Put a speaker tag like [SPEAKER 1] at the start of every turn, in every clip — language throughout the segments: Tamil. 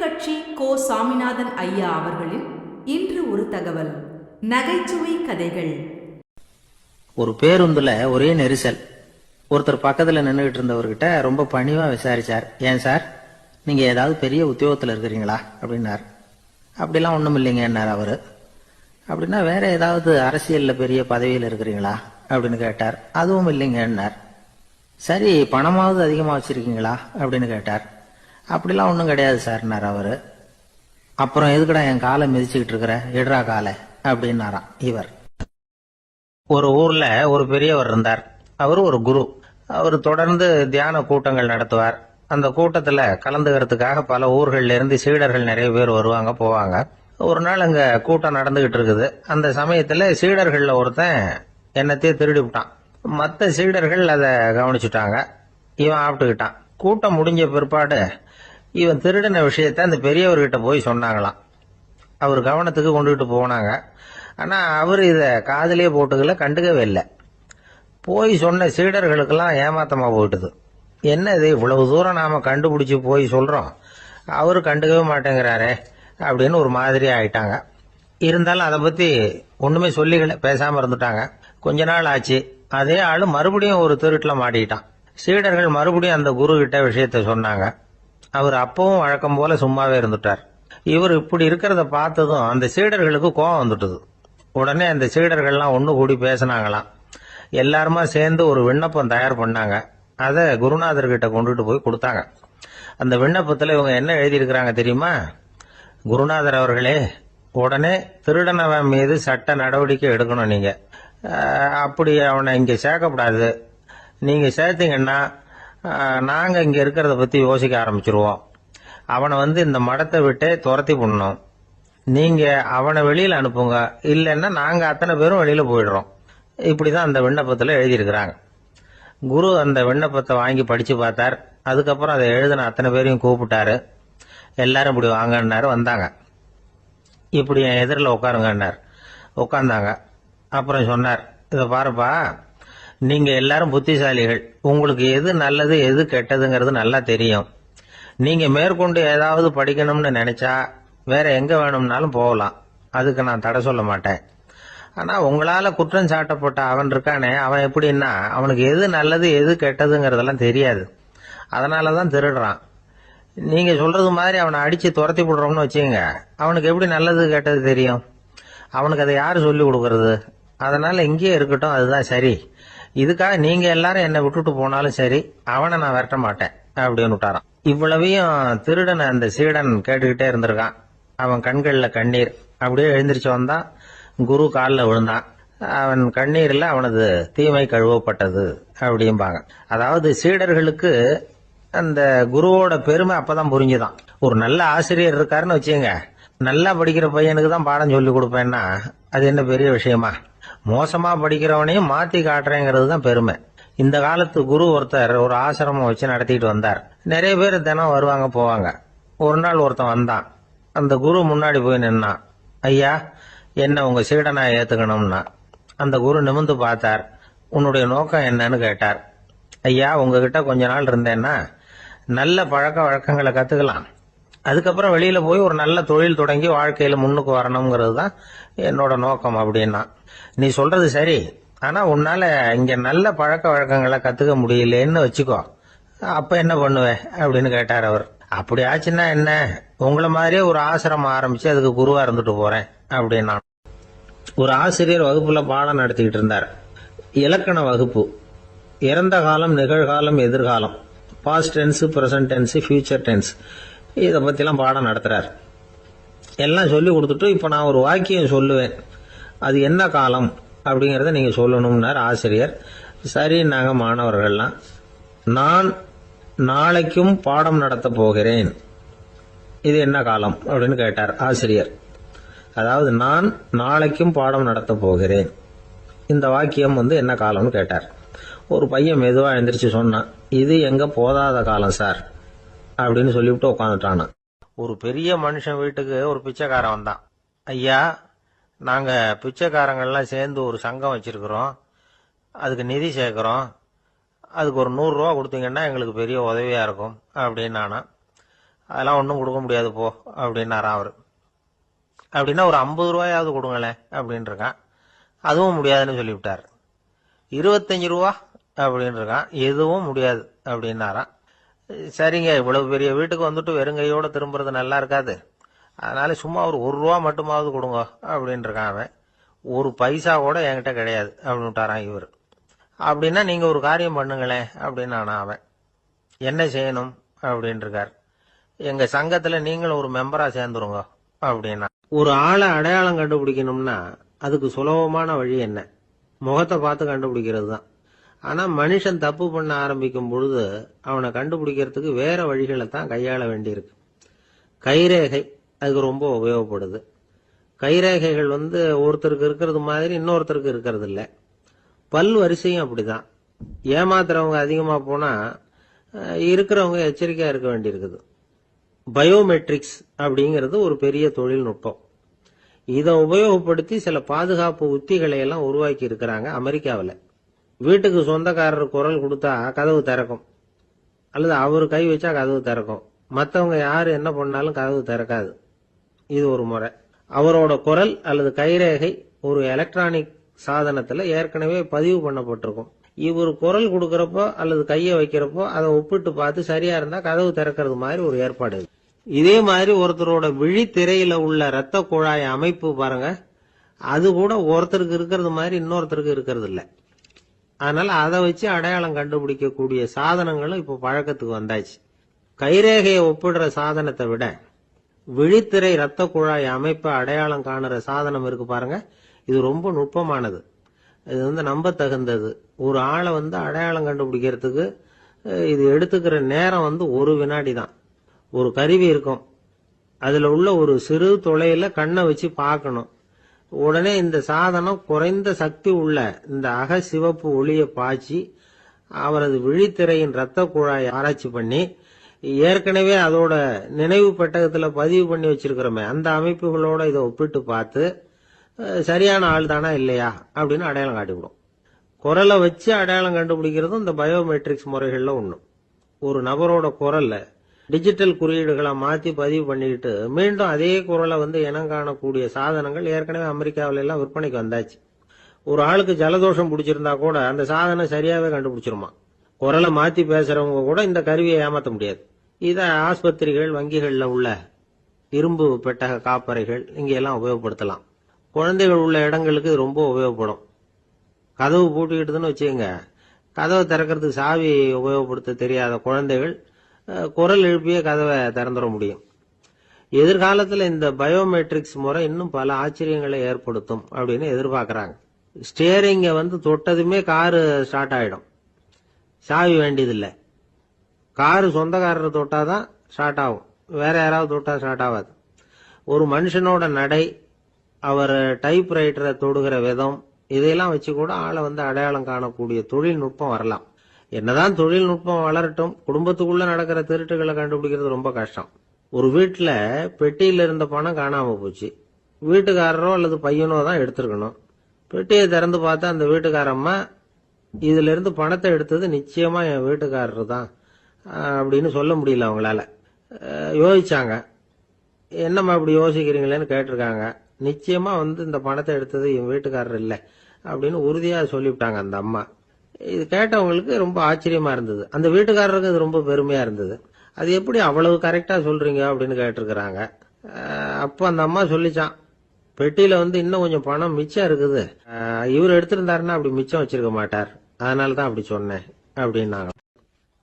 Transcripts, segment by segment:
[SPEAKER 1] கட்சி கோ சாமிநாதன் ஐயா அவர்களின் இன்று ஒரு தகவல். நகைச்சுவை கதைகள்.
[SPEAKER 2] ஒரு பேருந்துல ஒரே நெரிசல். ஒருத்தர் பக்கத்துல நின்றுகிட்டு இருந்தவர்கிட்ட ரொம்ப பணிவா விசாரிச்சார். ஏன் சார்? நீங்க ஏதாவது பெரிய உத்தியோகத்துல இருக்கிறீங்களா? அப்படின்னார். அப்படிலாம் ஒண்ணும் இல்லைங்கன்னார் அவரு. அப்படின்னா வேற ஏதாவது அரசியல்ல பெரிய பதவியில் இருக்கிறீங்களா? அப்படின்னு கேட்டார். அதுவும் இல்லைங்கன்னார் சரி பணமாவது அதிகமாக வச்சிருக்கீங்களா? அப்படின்னு கேட்டார். அப்படிலாம் ஒன்றும் கிடையாது சார்னார் அவர். அப்புறம் எதுக்குடா என் காலை மிதிச்சுக்கிட்டு இருக்கிற? எடுறா காலை அப்படின்னாராம் இவர். ஒரு ஊர்ல ஒரு பெரியவர் இருந்தார். அவர் ஒரு குரு. அவர் தொடர்ந்து தியான கூட்டங்கள் நடத்துவார். அந்த கூட்டத்துல கலந்துக்கிறதுக்காக பல ஊர்கள்ல இருந்து சீடர்கள் நிறைய பேர் வருவாங்க போவாங்க. ஒரு நாள் அங்க கூட்டம் நடந்துகிட்டு இருக்குது. அந்த சமயத்துல சீடர்கள்ல ஒருத்தன் என்னத்தையே திருடி விட்டான். மற்ற சீடர்கள் அதை கவனிச்சுட்டாங்க. இவன் ஆப்பிட்டுக்கிட்டான் கூட்டம் முடிஞ்ச பிற்பாடு இவன் திருடின விஷயத்த அந்த பெரியவர்கிட்ட போய் சொன்னாங்களாம். அவர் கவனத்துக்கு கொண்டுகிட்டு போனாங்க. ஆனால் அவர் இதை காதலே போட்டுக்கல கண்டுக்கவே இல்லை. போய் சொன்ன சீடர்களுக்கெல்லாம் ஏமாத்தமாக போயிட்டுது. என்ன இது இவ்வளவு தூரம் நாம் கண்டுபிடிச்சி போய் சொல்கிறோம் அவர் கண்டுக்கவே மாட்டேங்கிறாரே அப்படின்னு ஒரு மாதிரி ஆயிட்டாங்க. இருந்தாலும் அதை பற்றி ஒன்றுமே சொல்லிக்கல பேசாம இருந்துட்டாங்க. கொஞ்ச நாள் ஆச்சு. அதே ஆள் மறுபடியும் ஒரு திருட்டில் மாட்டிக்கிட்டான். சீடர்கள் மறுபடியும் அந்த குரு கிட்ட விஷயத்த சொன்னாங்க. அவர் அப்பவும் வழக்கம் போல சும்மாவே இருந்துட்டார். இவர் இப்படி இருக்கிறத பார்த்ததும் அந்த சீடர்களுக்கு கோபம் வந்துட்டது. உடனே அந்த சீடர்கள்லாம் ஒன்று கூடி பேசினாங்களாம். எல்லாருமா சேர்ந்து ஒரு விண்ணப்பம் தயார் பண்ணாங்க. அதை குருநாதர்கிட்ட கொண்டுட்டு போய் கொடுத்தாங்க. அந்த விண்ணப்பத்தில் இவங்க என்ன எழுதியிருக்கிறாங்க தெரியுமா? குருநாதர் அவர்களே உடனே திருடனவன் மீது சட்ட நடவடிக்கை எடுக்கணும் நீங்கள் அப்படி அவனை இங்கே சேர்க்கக்கூடாது நீங்கள் சேர்த்தீங்கன்னா நாங்கள் இங்கே இருக்கிறத பற்றி யோசிக்க ஆரம்பிச்சிருவோம். அவனை வந்து இந்த மடத்தை விட்டே துரத்தி பண்ணணும் நீங்கள் அவனை வெளியில் அனுப்புங்க. இல்லைன்னா நாங்கள் அத்தனை பேரும் வெளியில் போயிடுறோம். இப்படி தான் அந்த விண்ணப்பத்தில் எழுதியிருக்கிறாங்க. குரு அந்த விண்ணப்பத்தை வாங்கி படித்து பார்த்தார். அதுக்கப்புறம் அதை எழுதின அத்தனை பேரையும் கூப்பிட்டாரு. எல்லாரும் இப்படி வாங்கன்னாரு வந்தாங்க. இப்படி என் எதிரில் உட்காருங்கன்னார். உட்காந்தாங்க அப்புறம் சொன்னார் இதை பாருப்பா நீங்க எல்லாரும் புத்திசாலிகள். உங்களுக்கு எது நல்லது எது கெட்டதுங்கிறது நல்லா தெரியும். நீங்க மேற்கொண்டு ஏதாவது படிக்கணும்னு நினைச்சா வேற எங்க வேணும்னாலும் போகலாம். அதுக்கு நான் தடை சொல்ல மாட்டேன். ஆனா உங்களால குற்றம் சாட்டப்பட்ட அவன் இருக்கானே அவன் எப்படின்னா அவனுக்கு எது நல்லது எது கெட்டதுங்கிறதெல்லாம் தெரியாது. அதனாலதான் திருடுறான். நீங்க சொல்றது மாதிரி அவனை அடிச்சு துரத்தி விடுறோம்னு வச்சுங்க அவனுக்கு எப்படி நல்லது கெட்டது தெரியும்? அவனுக்கு அதை யாரு சொல்லி கொடுக்கறது? அதனால இங்கேயே இருக்கட்டும் அதுதான் சரி. இதுக்காக நீங்க எல்லாரும் என்னை விட்டுட்டு போனாலும் சரி அவனை நான் விரட்ட மாட்டேன் அப்படின்னு விட்டாரான் இவ்வளவையும் திருடனை அந்த சீடன் கேட்டுக்கிட்டே இருந்திருக்கான். அவன் கண்களில் கண்ணீர். அப்படியே எழுந்திரிச்சு வந்தான் குரு காலில் விழுந்தான். அவன் கண்ணீரில் அவனது தீமை கழுவப்பட்டது அப்படிம்பாங்க. அதாவது சீடர்களுக்கு அந்த குருவோட பெருமை அப்பதான் புரிஞ்சுதான். ஒரு நல்ல ஆசிரியர் இருக்காருன்னு வச்சுங்க நல்லா படிக்கிற பையனுக்கு தான் பாடம் சொல்லி கொடுப்பேன்னா அது என்ன பெரிய விஷயமா? மோசமா படிக்கிறவனையும் மாத்தி காட்டுறேங்கிறது தான் பெருமை. இந்த காலத்து குரு ஒருத்தர் ஒரு ஆசிரமம் வச்சு நடத்திட்டு வந்தார். நிறைய பேர் தினம் வருவாங்க போவாங்க. ஒரு நாள் ஒருத்தன் வந்தான். அந்த குரு முன்னாடி போய் நின்னான். ஐயா என்ன உங்க சீடனா ஏத்துக்கணும்னா? அந்த குரு நிமிந்து பார்த்தார். உன்னுடைய நோக்கம் என்னன்னு கேட்டார். ஐயா உங்ககிட்ட கொஞ்ச நாள் இருந்தேன்னா நல்ல பழக்க வழக்கங்களை கத்துக்கலாம். அதுக்கப்புறம் வெளியில் போய் ஒரு நல்ல தொழில் தொடங்கி வாழ்க்கையில் முன்னுக்கு வரணுங்கிறது தான் என்னோட நோக்கம் அப்படின்னா. நீ சொல்றது சரி. ஆனால் உன்னால இங்க நல்ல பழக்க வழக்கங்களை கத்துக்க முடியலன்னு வச்சுக்கோ. அப்ப என்ன பண்ணுவேன் அப்படின்னு கேட்டார் அவர். அப்படி ஆச்சுன்னா என்ன? உங்களை மாதிரியே ஒரு ஆசிரமம் ஆரம்பிச்சு அதுக்கு குருவா இருந்துட்டு போறேன் அப்படின்னா. ஒரு ஆசிரியர் வகுப்புல பாடம் நடத்திக்கிட்டு இருந்தார். இலக்கண வகுப்பு. இறந்த காலம் நிகழ்காலம் எதிர்காலம். Past tense present tense future tense இதை பற்றிலாம் பாடம் நடத்துகிறார் எல்லாம் சொல்லி கொடுத்துட்டு இப்போ நான் ஒரு வாக்கியம் சொல்லுவேன். அது என்ன காலம் அப்படிங்கிறத நீங்கள் சொல்லணும்னார் ஆசிரியர். சரி நாங்கள் மாணவர்கள்லாம். நான் நாளைக்கும் பாடம் நடத்த போகிறேன். இது என்ன காலம் அப்படின்னு கேட்டார் ஆசிரியர். அதாவது நான் நாளைக்கும் பாடம் நடத்த போகிறேன். இந்த வாக்கியம் வந்து என்ன காலம்னு கேட்டார். ஒரு பையன் மெதுவாக எழுந்திரிச்சு சொன்னான் இது எங்கே போதாத காலம் சார். அப்படின்னு சொல்லிவிட்டு உட்காந்துட்டானா ஒரு பெரிய மனுஷன் வீட்டுக்கு ஒரு பிச்சைக்காரன் வந்தான். ஐயா நாங்க பிச்சைக்காரங்கள்லாம் சேர்ந்து ஒரு சங்கம் வச்சிருக்கிறோம். அதுக்கு நிதி சேர்க்கிறோம். அதுக்கு ஒரு நூறுரூவா கொடுத்தீங்கன்னா எங்களுக்கு பெரிய உதவியாக இருக்கும் அப்படின்னானா. அதெல்லாம் ஒன்றும் கொடுக்க முடியாது போ அப்படின்னாராம் அவர். அப்படின்னா ஒரு ஐம்பது ரூபாயாவது கொடுங்களேன் அப்படின்னு இருக்கான் அதுவும் முடியாதுன்னு சொல்லிவிட்டார். இருபத்தஞ்சு ரூபா அப்படின்னு இருக்கான் எதுவும் முடியாது அப்படின்னாரான் சரிங்க இவ்வளவு பெரிய வீட்டுக்கு வந்துட்டு வெறுங்கையோட திரும்புறது நல்லா இருக்காது. அதனால சும்மா ஒரு ஒரு ரூபா மட்டுமாவது கொடுங்க அப்படின்னு இருக்கான் அவன். ஒரு பைசா கூட என்கிட்ட கிடையாது அப்படின்ட்டாரான் இவர். அப்படின்னா நீங்க ஒரு காரியம் பண்ணுங்களேன் அப்படின்னு அவன். என்ன செய்யணும் அப்படின்னு இருக்கார் எங்க சங்கத்துல நீங்களும் ஒரு மெம்பரா சேர்ந்துருங்க அப்படின்னா. ஒரு ஆளை அடையாளம் கண்டுபிடிக்கணும்னா அதுக்கு சுலபமான வழி என்ன? முகத்தை பார்த்து கண்டுபிடிக்கிறது தான் ஆனா மனுஷன் தப்பு பண்ண ஆரம்பிக்கும் பொழுது அவனை கண்டுபிடிக்கிறதுக்கு வேற வழிகளை தான் கையாள வேண்டியிருக்கு. கைரேகை அதுக்கு ரொம்ப உபயோகப்படுது. கைரேகைகள் வந்து ஒருத்தருக்கு இருக்கிறது மாதிரி இன்னொருத்தருக்கு இருக்கிறது இல்லை. பல் வரிசையும் அப்படிதான். ஏமாத்துறவங்க அதிகமா போனா இருக்கிறவங்க எச்சரிக்கையா இருக்க வேண்டியிருக்குது. பயோமெட்ரிக்ஸ் அப்படிங்கிறது ஒரு பெரிய தொழில்நுட்பம். இதை உபயோகப்படுத்தி சில பாதுகாப்பு உத்திகளை எல்லாம் உருவாக்கி இருக்கிறாங்க அமெரிக்காவில். வீட்டுக்கு சொந்தக்காரர் குரல் கொடுத்தா கதவு திறக்கும். அல்லது அவர் கை வச்சா கதவு திறக்கும். மற்றவங்க யார் என்ன பண்ணாலும் கதவு திறக்காது. இது ஒரு முறை. அவரோட குரல் அல்லது கைரேகை ஒரு எலக்ட்ரானிக் சாதனத்துல ஏற்கனவே பதிவு பண்ணப்பட்டிருக்கும். இவர் குரல் கொடுக்கறப்போ அல்லது கையை வைக்கிறப்போ அதை ஒப்பிட்டு பார்த்து சரியா இருந்தா கதவு திறக்கிறது மாதிரி ஒரு ஏற்பாடு இதே. மாதிரி ஒருத்தரோட விழித்திரையில உள்ள ரத்த குழாய் அமைப்பு பாருங்க. அது கூட ஒருத்தருக்கு இருக்கிறது மாதிரி இன்னொருத்தருக்கு இருக்கிறது இல்லை. அதனால அதை வச்சு அடையாளம் கண்டுபிடிக்கக்கூடிய சாதனங்களும் இப்போ பழக்கத்துக்கு வந்தாச்சு. கைரேகையை ஒப்பிடுற சாதனத்தை விட விழித்திரை ரத்த குழாய் அமைப்பை அடையாளம் காணுற சாதனம் இருக்கு பாருங்க. இது ரொம்ப நுட்பமானது. இது வந்து நம்ப தகுந்தது ஒரு ஆளை வந்து அடையாளம் கண்டுபிடிக்கிறதுக்கு இது எடுத்துக்கிற நேரம் வந்து ஒரு வினாடி தான். ஒரு கருவி இருக்கும். அதுல உள்ள ஒரு சிறு தொலையில் கண்ணை வச்சு பார்க்கணும். உடனே இந்த சாதனம் குறைந்த சக்தி உள்ள இந்த அக சிவப்பு ஒளியை பாய்ச்சி அவரது விழித்திரையின் ரத்த குழாயை ஆராய்ச்சி பண்ணி ஏற்கனவே அதோட நினைவு பெட்டகத்துல பதிவு பண்ணி வச்சிருக்கிறோமே அந்த அமைப்புகளோட இதை ஒப்பிட்டு பார்த்து சரியான ஆள் தானா இல்லையா அப்படின்னு அடையாளம் காட்டிவிடும். குரலை வச்சு அடையாளம் கண்டுபிடிக்கிறதும் இந்த பயோமெட்ரிக்ஸ் முறைகள்ல ஒண்ணு. ஒரு நபரோட குரல்ல டிஜிட்டல் குறியீடுகளை மாற்றி பதிவு பண்ணிக்கிட்டு மீண்டும் அதே குரலை வந்து இனம் காணக்கூடிய சாதனங்கள் ஏற்கனவே அமெரிக்காவில எல்லாம் விற்பனைக்கு வந்தாச்சு. ஒரு ஆளுக்கு ஜலதோஷம் பிடிச்சிருந்தா கூட அந்த சாதனம் சரியாவே கண்டுபிடிச்சிருமா? குரலை மாற்றி பேசுறவங்க கூட இந்த கருவியை ஏமாற்ற முடியாது. இதை ஆஸ்பத்திரிகள் வங்கிகளில் உள்ள இரும்பு பெட்டக காப்பறைகள் இங்கெல்லாம் உபயோகப்படுத்தலாம். குழந்தைகள் உள்ள இடங்களுக்கு ரொம்ப உபயோகப்படும். கதவு பூட்டிக்கிட்டுதுன்னு வச்சுக்கோங்க. கதவை திறக்கிறதுக்கு சாவி உபயோகப்படுத்த தெரியாத குழந்தைகள் குரல் எழுப்பியே கதவை திறந்துட முடியும். எதிர்காலத்தில் இந்த பயோமெட்ரிக்ஸ் முறை இன்னும் பல ஆச்சரியங்களை ஏற்படுத்தும் அப்படின்னு எதிர்பார்க்கறாங்க. ஸ்டியரிங்கை வந்து தொட்டதுமே காரு ஸ்டார்ட் ஆயிடும். சாவி வேண்டியதில்லை. காரு சொந்தக்காரர் தொட்டாதான் ஸ்டார்ட் ஆகும். வேற யாராவது தொட்டா ஸ்டார்ட் ஆகாது. ஒரு மனுஷனோட நடை அவர் டைப் ரைட்டரை தொடுகிற விதம் இதையெல்லாம் வச்சு கூட ஆளை வந்து அடையாளம் காணக்கூடிய தொழில்நுட்பம் வரலாம். என்னதான் தொழில்நுட்பம் வளரட்டும் குடும்பத்துக்குள்ள நடக்கிற திருட்டுகளை கண்டுபிடிக்கிறது ரொம்ப கஷ்டம். ஒரு வீட்டில் பெட்டியில் இருந்த பணம் காணாம போச்சு. வீட்டுக்காரரோ அல்லது பையனோ தான் எடுத்திருக்கணும். பெட்டியை திறந்து பார்த்தா அந்த வீட்டுக்காரம்மா இதுல இருந்து பணத்தை எடுத்தது நிச்சயமா என் வீட்டுக்காரர் தான். அப்படின்னு சொல்ல முடியல அவங்களால. யோசிச்சாங்க. என்னம்மா இப்படி யோசிக்கிறீங்களேன்னு கேட்டிருக்காங்க. நிச்சயமா வந்து இந்த பணத்தை எடுத்தது என் வீட்டுக்காரர் இல்லை. அப்படின்னு உறுதியாக சொல்லிவிட்டாங்க அந்த அம்மா. இது கேட்டவங்களுக்கு ரொம்ப ஆச்சரியமா இருந்தது. அந்த வீட்டுக்காரருக்கு அது ரொம்ப பெருமையா இருந்தது. அது எப்படி அவ்வளவு கரெக்டா சொல்றீங்க அப்படின்னு கேட்டிருக்கிறாங்க. அப்போ அந்த அம்மா சொல்லிச்சான் பெட்டியில வந்து இன்னும் கொஞ்சம் பணம் மிச்சம் இருக்குது. இவர் எடுத்திருந்தாருன்னா அப்படி மிச்சம் வச்சிருக்க மாட்டார். அதனால தான் அப்படி சொன்னேன் அப்படின்னாங்க.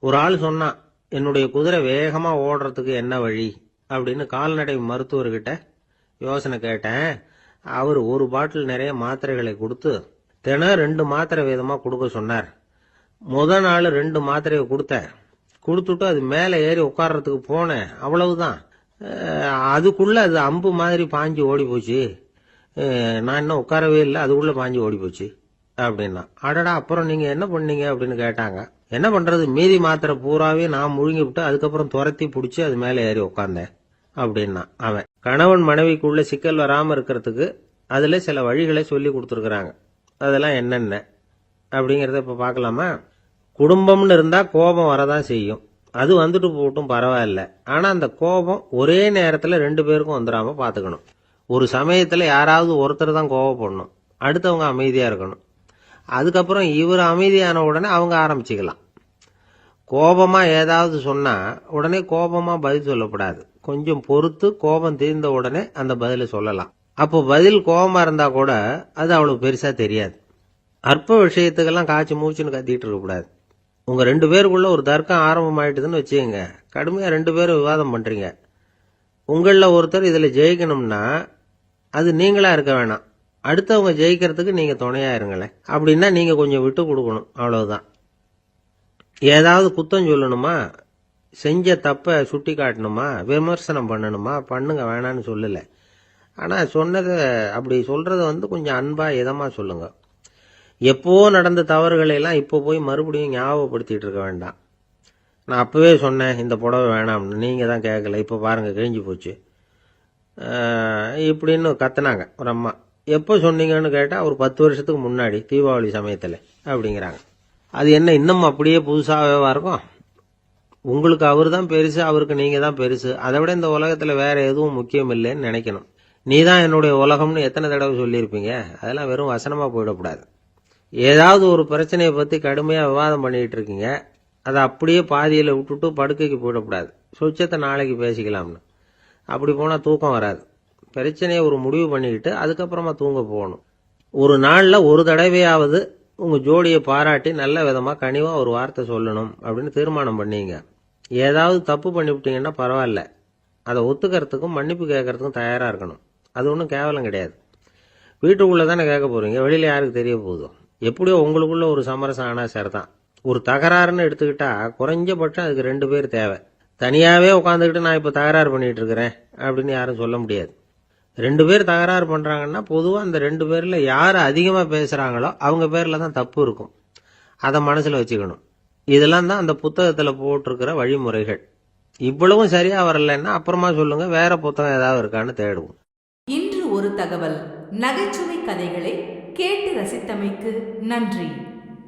[SPEAKER 2] ஒரு ஆள் சொன்னான் என்னுடைய குதிரை வேகமா ஓடுறதுக்கு என்ன வழி? அப்படின்னு கால்நடை மருத்துவர்கிட்ட யோசனை கேட்டேன். அவர் ஒரு பாட்டில் நிறைய மாத்திரைகளை கொடுத்து தினம் ரெண்டு மாத்திரை வீதமாக கொடுக்க சொன்னார். முத நாள் ரெண்டு மாத்திரையை கொடுத்தேன். கொடுத்துட்டு அது மேலே ஏறி உட்கார்றதுக்கு போனேன். அவ்வளவுதான். அஹ் அதுக்குள்ள அது அம்பு மாதிரி பாஞ்சு ஓடி போச்சு. நான் இன்னும் உட்காரவே இல்லை. அதுக்குள்ளே பாஞ்சு ஓடி போச்சு. அப்படின்னா அடடா அப்புறம் நீங்கள் என்ன பண்ணீங்க அப்படின்னு கேட்டாங்க. என்ன பண்ணுறது மீதி மாத்திரை பூராவே நான் முழுங்கி விட்டு அதுக்கப்புறம் துரத்தி பிடிச்சி அது மேலே ஏறி உட்காந்தேன் அப்படின்னா அவன் கணவன் மனைவிக்குள்ள சிக்கல் வராமல் இருக்கிறதுக்கு அதில் சில வழிகளை சொல்லி கொடுத்துருக்குறாங்க. அதெல்லாம் என்னென்ன அப்படிங்கிறத இப்போ பார்க்கலாமா? குடும்பம்னு இருந்தால் கோபம் வரதான் செய்யும். அது வந்துட்டு போட்டும் பரவாயில்ல. ஆனால் அந்த கோபம் ஒரே நேரத்தில் ரெண்டு பேருக்கும் வந்துடாமல் பார்த்துக்கணும் ஒரு சமயத்தில் யாராவது ஒருத்தர் தான் கோவப்படணும். அடுத்தவங்க அமைதியாக இருக்கணும். அதுக்கப்புறம் இவர் அமைதியான உடனே அவங்க ஆரம்பிச்சுக்கலாம். கோபமாக ஏதாவது சொன்னால் உடனே கோபமாக பதில் சொல்லப்படாது. கொஞ்சம் பொறுத்து கோபம் தீர்ந்த உடனே அந்த பதிலை சொல்லலாம். அப்போ பதில் கோபமா இருந்தா கூட அது அவளுக்கு பெருசா தெரியாது. அற்ப விஷயத்துக்கெல்லாம் காய்ச்சி மூச்சுன்னு கத்திட்டு இருக்கக்கூடாது உங்க ரெண்டு பேருக்குள்ள ஒரு தர்க்கம் ஆரம்பமாயிட்டுதுன்னு வச்சுக்கோங்க. கடுமையா ரெண்டு பேரும் விவாதம் பண்றீங்க. உங்களில் ஒருத்தர் இதில் ஜெயிக்கணும்னா அது நீங்களாக இருக்க வேணாம். அடுத்தவங்க ஜெயிக்கிறதுக்கு நீங்கள் துணையாக இருங்களேன். அப்படின்னா நீங்கள் கொஞ்சம் விட்டு கொடுக்கணும். அவ்வளவுதான். ஏதாவது குத்தம் சொல்லணுமா? செஞ்ச தப்பை சுட்டி காட்டணுமா விமர்சனம் பண்ணணுமா? பண்ணுங்க வேணான்னு சொல்லலை. ஆனால் சொன்னதை அப்படி சொல்கிறத வந்து கொஞ்சம் அன்பாக இதமாக சொல்லுங்கள் எப்போ நடந்த தவறுகளை எல்லாம் இப்போ போய் மறுபடியும் ஞாபகப்படுத்திகிட்டு இருக்க வேண்டாம். நான் அப்போவே சொன்னேன் இந்த புடவை வேணாம்னு. நீங்கள் தான் கேட்கல. இப்போ பாருங்கள் கிழிஞ்சு போச்சு. இப்படின்னு கத்துனாங்க ஒரு அம்மா. எப்போ சொன்னீங்கன்னு கேட்டால் ஒரு பத்து வருஷத்துக்கு முன்னாடி தீபாவளி சமயத்தில் அப்படிங்கிறாங்க. அது என்ன இன்னும் அப்படியே புதுசாகவே இருக்கும்? உங்களுக்கு அவர் தான் பெருசு அவருக்கு நீங்கள் தான் பெருசு. அதை விட இந்த உலகத்தில் வேறு எதுவும் முக்கியம் இல்லைன்னு நினைக்கணும். நீ தான் என்னுடைய உலகம்னு எத்தனை தடவை சொல்லியிருப்பீங்க? அதெல்லாம் வெறும் வசனமாக போயிடக்கூடாது. ஏதாவது ஒரு பிரச்சனையை பற்றி கடுமையாக விவாதம் பண்ணிகிட்டு இருக்கீங்க. அதை அப்படியே பாதியில் விட்டுட்டு படுக்கைக்கு போயிடக்கூடாது. சொச்சத்தை நாளைக்கு பேசிக்கலாம்னு. அப்படி போனால் தூக்கம் வராது. பிரச்சனையை ஒரு முடிவு பண்ணிக்கிட்டு அதுக்கப்புறமா தூங்க போகணும். ஒரு நாளில் ஒரு தடவையாவது உங்கள் ஜோடியை பாராட்டி நல்ல விதமாக கனிவாக ஒரு வார்த்தை சொல்லணும் அப்படின்னு தீர்மானம் பண்ணீங்க. ஏதாவது தப்பு பண்ணிவிட்டீங்கன்னா பரவாயில்ல. அதை ஒத்துக்கிறதுக்கும் மன்னிப்பு கேட்கறதுக்கும் தயாராக இருக்கணும். அது ஒன்றும் கேவலம் கிடையாது. வீட்டுக்குள்ளே தானே கேட்க போகிறீங்க வெளியில் யாருக்கு தெரிய போகுதோ? எப்படியோ உங்களுக்குள்ள ஒரு சமரசம் ஆனா சரிதான். ஒரு தகராறுன்னு எடுத்துக்கிட்டால் குறைஞ்சபட்சம் அதுக்கு ரெண்டு பேர் தேவை. தனியாகவே உட்காந்துக்கிட்டு நான் இப்போ தகராறு பண்ணிகிட்டு இருக்கிறேன் அப்படின்னு யாரும் சொல்ல முடியாது. ரெண்டு பேர் தகராறு பண்ணுறாங்கன்னா பொதுவாக அந்த ரெண்டு பேரில் யார் அதிகமாக பேசுகிறாங்களோ அவங்க பேரில் தான் தப்பு இருக்கும். அதை மனசில் வச்சுக்கணும். இதெல்லாம் தான் அந்த புத்தகத்தில் போட்டிருக்கிற வழிமுறைகள். இவ்வளவும் சரியாக வரலைன்னா அப்புறமா சொல்லுங்கள் வேறு புத்தகம் ஏதாவது இருக்கான்னு தேடுவோம்.
[SPEAKER 1] ஒரு தகவல். நகைச்சுவை கதைகளை கேட்டு ரசித்தமைக்கு நன்றி.